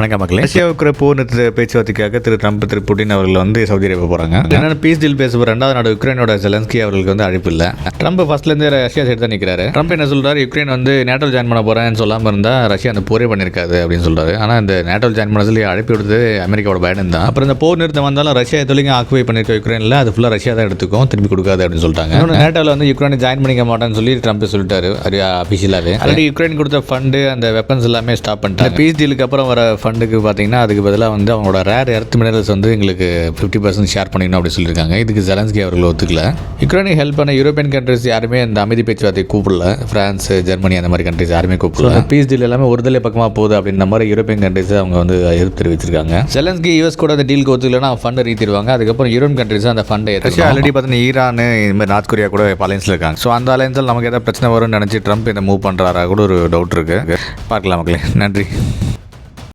வணக்கம் மக்களே. ரஷ்யாவுக்கு போர் நிறுத்த பேச்சுவார்த்தைக்காக திரு ட்ரம்ப் திரு புட்டின் அவர்கள் வந்து சவுதி அரேபியா போகிறாங்க என்னென்ன பீஸ் டீல் பேச ரெண்டாவது நாடு யுக்ரைனோட செலன்ஸ்கி அவர்களுக்கு வந்து அழைப்பு இல்லை. ட்ரம்ப் ஃபர்ஸ்ட்லேருந்து ரஷ்யா சைடு தான் நிற்கிறாரு ட்ரம்ப் என்ன சொல்றாரு? யுக்ரைன் வந்து நேட்டோ ஜாயின் பண்ண போகிறேன்னு சொல்லாமல் இருந்தால் ரஷ்யா அந்த போரே பண்ணியிருக்காது அப்படின்னு சொல்றாரு. ஆனால் இந்த நேட்டோ ஜாயின் பண்ண சொல்லி அழைப்பு விடுறது அமெரிக்காவோட பைடன் தான். அப்புறம் இந்த போர் நிறுத்தம் வந்தாலும் ரஷ்யா எதுலையும் ஆக்குபை பண்ணியிருக்க யுக்ரைனில் அது ஃபுல்லாக ரஷ்யா தான் எடுத்துக்கும். திருப்பி கொடுக்காது அப்படின்னு சொல்லிட்டாங்க நேட்டோவில் வந்து யுக்ரைனை ஜாயின் பண்ணிக்க மாட்டேன்னு சொல்லி ட்ரம்ப் சொல்லிட்டாரு. அது அஃபிஷியலாகவே ஆல்ரெடி யுக்ரைன் கொடுத்த ஃபண்டு அந்த வெப்பன்ஸ் எல்லாமே ஸ்டாப் பண்ணிட்டாங்க. பீஸ் டீலுக்கு அப்புறம் வர ஃபண்டுக்கு பார்த்தீங்கன்னா அதுக்கு பதிலாக வந்து அவங்களோட ரேர் எர்த் மினரல்ஸ் வந்து எங்களுக்கு ஃபிஃப்டி பர்சன்ட் ஷேர் பண்ணிக்கணும் அப்படி சொல்லியிருக்காங்க. இதுக்கு ஜெலன்ஸ்கி அவர்கள் ஒத்துக்கல. யுக்ரைனுக்கு ஹெல்ப் பண்ண யூரோப்பியன் கண்ட்ரிஸ் யாருமே இந்த அமைதி பேச்சுவார்த்தை கூப்பிடல. பிரான்ஸ் ஜெர்மனி அந்த மாதிரி கண்ட்ரிஸ் யாருமே கூப்பிடல. பீஸ் டீல் எல்லாமே ஒருதலை பக்கமாக போகுது அப்படின்ற மாதிரி யூரோப்பியன் கண்ட்ரிஸ் அவங்க வந்து எதிர்ப்பு தெரிவிச்சிருக்காங்க. ஜெலன்ஸ்கி யூஎஸ் கூட அந்த டீலுக்கு ஒத்துக்கலன்னா ஃபண்டை ரீத்திடுவாங்க. அதுக்கப்புறம் யூரோப்பியன் கண்ட்ரிஸ் அந்த ஃபண்டை ரஷ்யா ஆல்ரெடி பார்த்தீங்கன்னா ஈரான் இந்த மாதிரி நார்த் கொரியா கூட அலைன்ஸில் இருக்காங்க. ஸோ அந்த அலைன்ஸில் நமக்கு ஏதாவது பிரச்சனை வரும்னு நினச்சி ட்ரம்ப் இந்த மூவ் பண்ணுறாரா கூட ஒரு டவுட் இருக்குது பார்க்கலாம் மக்களே. நன்றி.